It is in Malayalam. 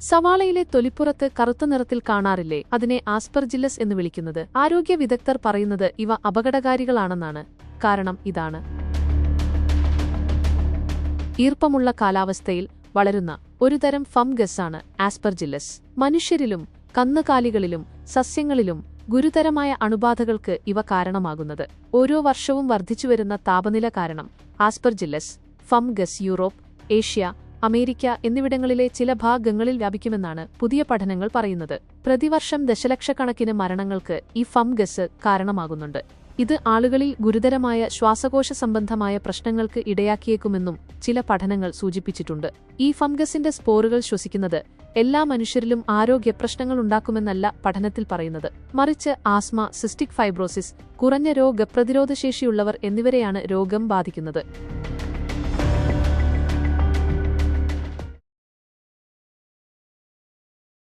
സവാളയിലെ തൊലിപ്പുറത്ത് കറുത്ത നിറത്തിൽ കാണാറില്ലേ? അതിനെ ആസ്പെർജില്ലസ് എന്ന് വിളിക്കുന്നത്. ആരോഗ്യ വിദഗ്ധർ പറയുന്നത് ഇവ അപകടകാരികളാണെന്നാണ്. കാരണം ഇതാണ്. ഈർപ്പമുള്ള കാലാവസ്ഥയിൽ വളരുന്ന ഒരുതരം ഫംഗസാണ് ആസ്പെർജില്ലസ്. മനുഷ്യരിലും കന്നുകാലികളിലും സസ്യങ്ങളിലും ഗുരുതരമായ അണുബാധകൾക്ക് ഇവ കാരണമാകുന്നത്. ഓരോ വർഷവും വർദ്ധിച്ചുവരുന്ന താപനില കാരണം Aspergillus. Fungus Europe Asia America എന്നിവിടങ്ങളിലെ ചില ഭാഗങ്ങളിൽ വ്യാപിക്കുമെന്നാണ് പുതിയ പഠനങ്ങൾ പറയുന്നത്. പ്രതിവർഷം ദശലക്ഷക്കണക്കിന് മരണങ്ങൾക്ക് ഈ ഫംഗസ് കാരണമാകുന്നുണ്ട്. ഇത് ആളുകളിൽ ഗുരുതരമായ ശ്വാസകോശ സംബന്ധമായ പ്രശ്നങ്ങൾക്ക് ഇടയാക്കിയേക്കുമെന്നും ചില പഠനങ്ങൾ സൂചിപ്പിച്ചിട്ടുണ്ട്. ഈ ഫംഗസിന്റെ സ്പോറുകൾ ശ്വസിക്കുന്നത് എല്ലാ മനുഷ്യരിലും ആരോഗ്യ പ്രശ്നങ്ങൾ ഉണ്ടാക്കുമെന്നല്ല പഠനത്തിൽ പറയുന്നത്. മറിച്ച് ആസ്മ സിസ്റ്റിക് ഫൈബ്രോസിസ് കുറഞ്ഞ രോഗപ്രതിരോധശേഷിയുള്ളവർ എന്നിവരെയാണ് രോഗം ബാധിക്കുന്നത്.